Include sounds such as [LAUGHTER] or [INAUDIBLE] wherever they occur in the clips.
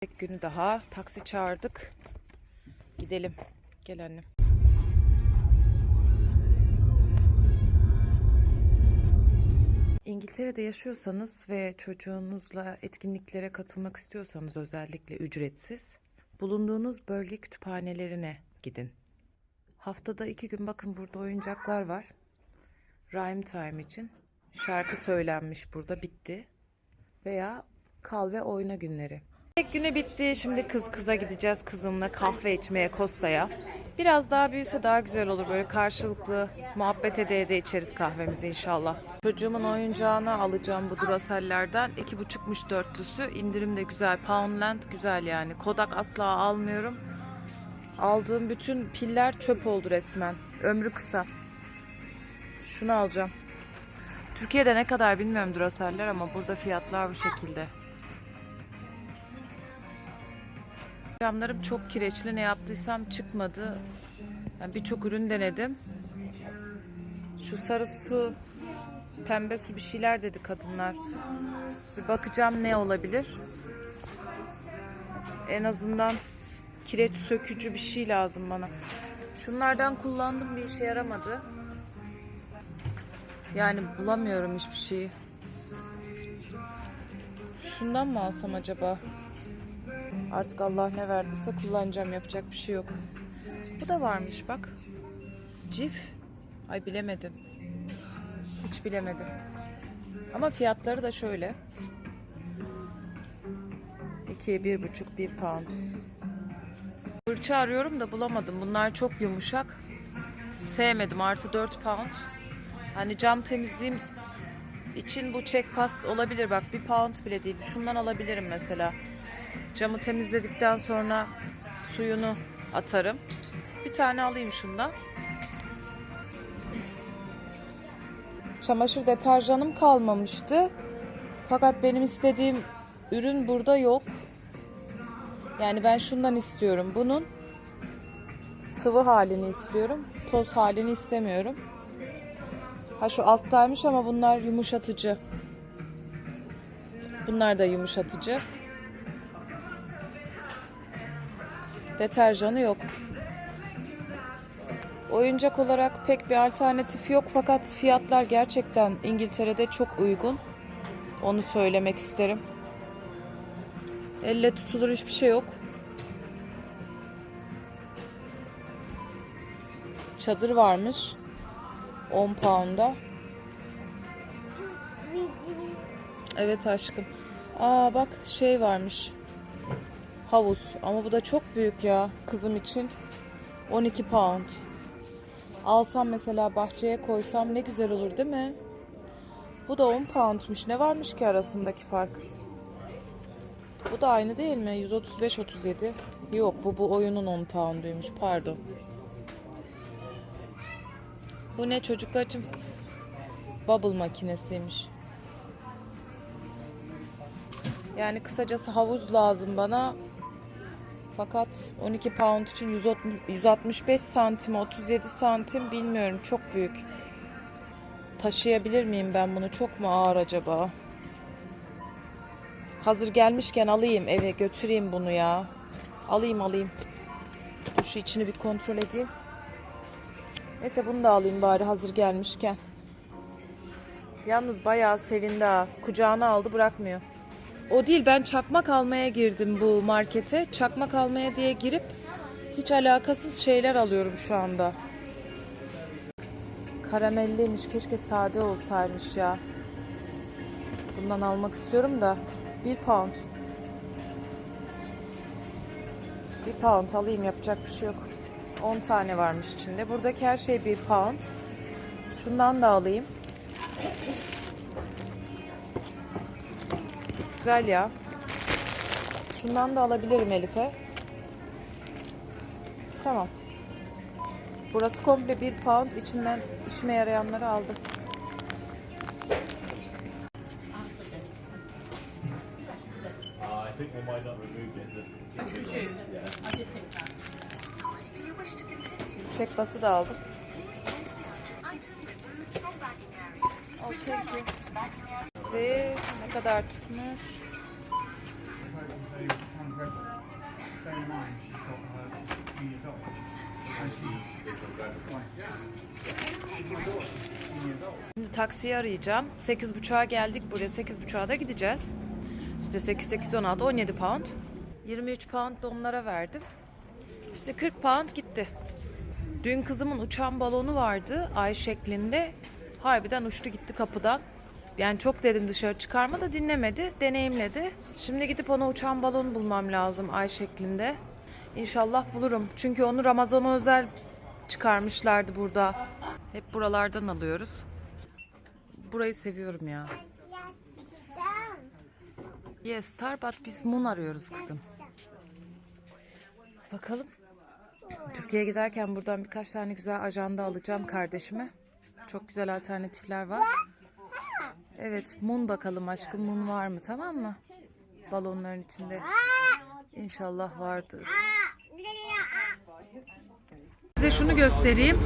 Tek günü daha taksi çağırdık. Gidelim. Gel annem. İngiltere'de yaşıyorsanız ve çocuğunuzla etkinliklere katılmak istiyorsanız özellikle ücretsiz bulunduğunuz bölge kütüphanelerine gidin. Haftada iki gün bakın burada oyuncaklar var. Rhyme time için. Şarkı söylenmiş burada bitti. Veya kal ve oyna günleri. Tek günü bitti. Şimdi kız kıza gideceğiz kızımla kahve içmeye Kosta'ya. Biraz daha büyüse daha güzel olur. Böyle karşılıklı muhabbet ede ede içeriz kahvemizi inşallah. Çocuğumun oyuncağını alacağım bu Duracell'lerden. İki buçukmuş dörtlüsü. İndirim de güzel. Poundland güzel yani. Kodak asla almıyorum. Aldığım bütün piller çöp oldu resmen. Ömrü kısa. Şunu alacağım. Türkiye'de ne kadar bilmiyorum Duracell'ler ama burada fiyatlar bu şekilde. Camlarım çok kireçli. Ne yaptıysam çıkmadı. Ben birçok ürün denedim. Şu sarı su, pembe su bir şeyler dedi kadınlar. Bir bakacağım ne olabilir. En azından kireç sökücü bir şey lazım bana. Şunlardan kullandım bir işe yaramadı. Yani bulamıyorum hiçbir şeyi. Şundan mı alsam acaba? Artık Allah ne verdiyse kullanacağım. Yapacak bir şey yok. Bu da varmış bak. Cif. Ay bilemedim. Hiç bilemedim. Ama fiyatları da şöyle. 2'ye bir buçuk bir pound. Fırça arıyorum da bulamadım. Bunlar çok yumuşak. Sevmedim. Artı 4 pound. Hani cam temizliğim için bu check pass olabilir. Bak bir pound bile değil. Şundan alabilirim mesela. Camı temizledikten sonra suyunu atarım. Bir tane alayım şundan. Çamaşır deterjanım kalmamıştı. Fakat benim istediğim ürün burada yok. Yani ben şundan istiyorum. Bunun sıvı halini istiyorum. Toz halini istemiyorum. Ha şu alttaymış ama bunlar yumuşatıcı. Bunlar da yumuşatıcı. Deterjanı yok. Oyuncak olarak pek bir alternatif yok fakat fiyatlar gerçekten İngiltere'de çok uygun. Onu söylemek isterim. Elle tutulur hiçbir şey yok. Çadır varmış. 10 pound'a. Evet aşkım. Aa bak şey varmış. Havuz. Ama bu da çok büyük ya kızım için. 12 pound. Alsam mesela bahçeye koysam ne güzel olur değil mi? Bu da 10 poundmuş. Ne varmış ki arasındaki fark? Bu da aynı değil mi? 135-37. Yok bu bu oyunun 10 pounduymuş. Pardon. Bu ne çocuklar için? Bubble makinesiymiş. Yani kısacası havuz lazım bana. Fakat 12 pound için 160 165 santim 37 santim bilmiyorum çok büyük. Taşıyabilir miyim ben bunu? Çok mu ağır acaba? Hazır gelmişken alayım eve götüreyim bunu ya. Alayım alayım. Dur şu içini bir kontrol edeyim. Neyse bunu da alayım bari hazır gelmişken. Yalnız bayağı sevindi ha. Kucağına aldı bırakmıyor. O değil ben çakmak almaya girdim bu markete. Çakmak almaya diye girip hiç alakasız şeyler alıyorum şu anda. Karamelliymiş. Keşke sade olsaymış ya. Bundan almak istiyorum da. Bir pound. Bir pound alayım yapacak bir şey yok. 10 tane varmış içinde. Buradaki her şey bir pound. Şundan da alayım. Güzel ya. Şundan da alabilirim Elif'e. Tamam. Burası komple bir pound. İçinden işime yarayanları aldım. You? Çek bası da aldım. Please place the kadar tutmuş? Şimdi taksiyi arayacağım. 8.30'a geldik buraya. 8.30'a da gideceğiz. İşte 8, 8, 16, 17 pound. 23 pound da onlara verdim. İşte 40 pound gitti. Dün kızımın uçan balonu vardı ay şeklinde. Harbiden uçtu gitti kapıdan. Yani çok dedim dışarı çıkarma da dinlemedi. Deneyimledi. Şimdi gidip ona uçan balon bulmam lazım ay şeklinde. İnşallah bulurum. Çünkü onu Ramazan'a özel çıkarmışlardı burada. Hep buralardan alıyoruz. Burayı seviyorum ya. Yes, Star but biz Moon arıyoruz kızım. Bakalım. Türkiye'ye giderken buradan birkaç tane güzel ajanda alacağım kardeşime. Çok güzel alternatifler var. Evet, Moon bakalım aşkım. Moon var mı tamam mı? Balonların içinde. İnşallah vardır. Size şunu göstereyim.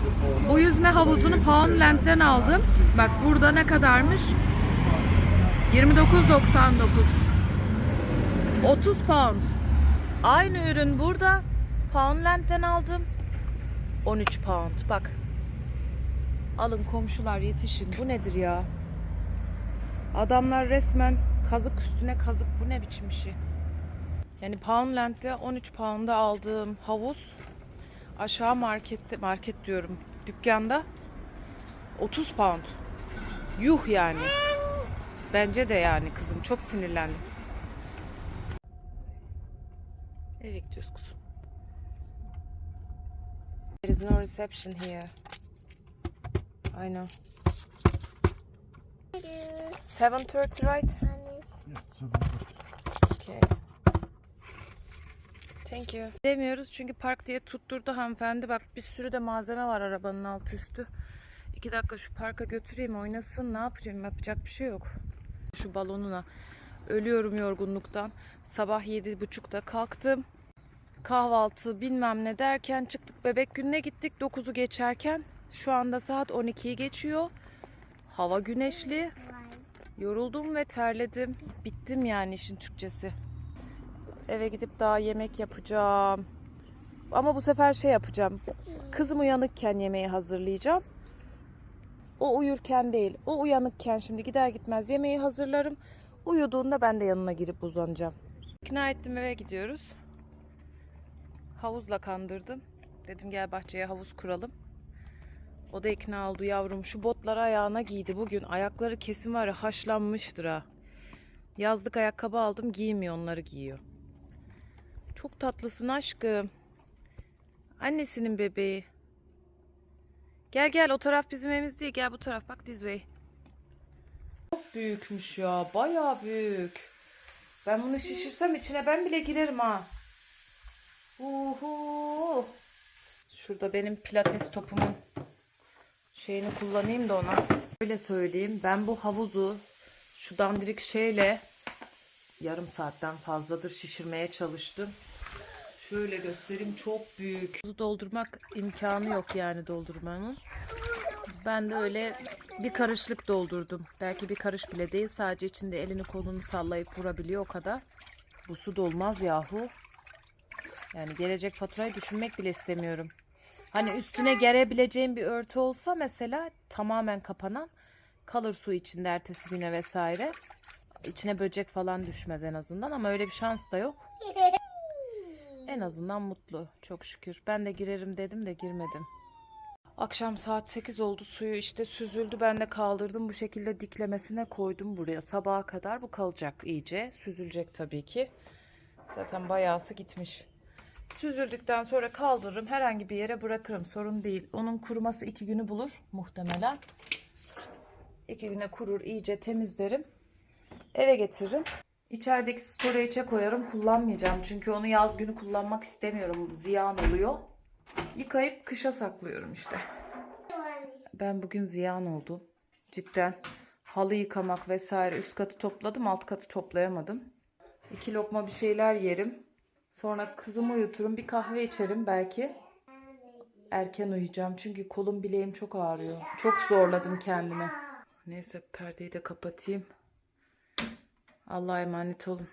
Bu yüzme havuzunu Poundland'den aldım. Bak burada ne kadarmış? 29.99. 30 pound. Aynı ürün burada. Poundland'den aldım. 13 pound. Bak. Alın komşular yetişin. Bu nedir ya? Adamlar resmen kazık üstüne kazık. Bu ne biçim işi? Yani Poundland'de 13 pound'a aldığım havuz aşağı markette market diyorum dükkanda 30 pound. Yuh yani. Bence de yani kızım çok sinirlendim. Eve gidiyoruz kuzum. There is no reception here. I know. 7.30 right? Okay. Thank you. Demiyoruz çünkü park diye tutturdu hanımefendi. Bak bir sürü de malzeme var arabanın alt üstü. İki dakika şu parka götüreyim oynasın. Ne yapacağım? Yapacak bir şey yok. Şu balonuna. Ölüyorum yorgunluktan. Sabah yedi buçukta kalktım. Kahvaltı bilmem ne derken çıktık bebek gününe gittik. 9'u geçerken. Şu anda saat 12'yi geçiyor. Hava güneşli. Yoruldum ve terledim. Bittim yani işin Türkçesi. Eve gidip daha yemek yapacağım. Ama bu sefer şey yapacağım. Kızım uyanıkken yemeği hazırlayacağım. O uyurken değil. O uyanıkken şimdi gider gitmez yemeği hazırlarım. Uyuduğunda ben de yanına girip uzanacağım. İkna ettim eve gidiyoruz. Havuzla kandırdım. Dedim gel bahçeye havuz kuralım. O da ikna oldu yavrum. Şu botları ayağına giydi bugün. Ayakları kesin var ya haşlanmıştır ha. Yazlık ayakkabı aldım giymiyor onları giyiyor. Çok tatlısın aşkım. Annesinin bebeği. Gel gel o taraf bizim evimiz değil. Gel bu taraf bak this way. Çok büyükmüş ya. Bayağı büyük. Ben bunu şişirsem içine ben bile girerim ha. Uhu. Şurada benim pilates topumun şeyini kullanayım da ona. Öyle söyleyeyim. Ben bu havuzu şu dandirik şeyle yarım saatten fazladır şişirmeye çalıştım. Şöyle göstereyim çok büyük. Havuzu doldurmak imkanı yok yani doldurmanın. Ben de öyle bir karışlık doldurdum. Belki bir karış bile değil. Sadece içinde elini kolunu sallayıp vurabiliyor o kadar. Bu su dolmaz yahu. Yani gelecek faturayı düşünmek bile istemiyorum. Hani üstüne gerebileceğim bir örtü olsa mesela tamamen kapanan kalır su içinde ertesi güne vesaire. İçine böcek falan düşmez en azından ama öyle bir şans da yok. [LAUGHS] En azından mutlu çok şükür. Ben de girerim dedim de girmedim. Akşam saat 8 oldu suyu işte süzüldü ben de kaldırdım bu şekilde diklemesine koydum buraya sabaha kadar bu kalacak iyice süzülecek tabii ki zaten bayağısı gitmiş süzüldükten sonra kaldırırım herhangi bir yere bırakırım sorun değil onun kuruması iki günü bulur muhtemelen iki güne kurur iyice temizlerim eve getiririm İçerideki storage'e koyarım kullanmayacağım çünkü onu yaz günü kullanmak istemiyorum ziyan oluyor yıkayıp kışa saklıyorum işte. Ben bugün ziyan oldum. Cidden halı yıkamak vesaire üst katı topladım alt katı toplayamadım. İki lokma bir şeyler yerim. Sonra kızımı uyuturum bir kahve içerim belki. Erken uyuyacağım çünkü kolum bileğim çok ağrıyor. Çok zorladım kendimi. Neyse perdeyi de kapatayım. Allah'a emanet olun.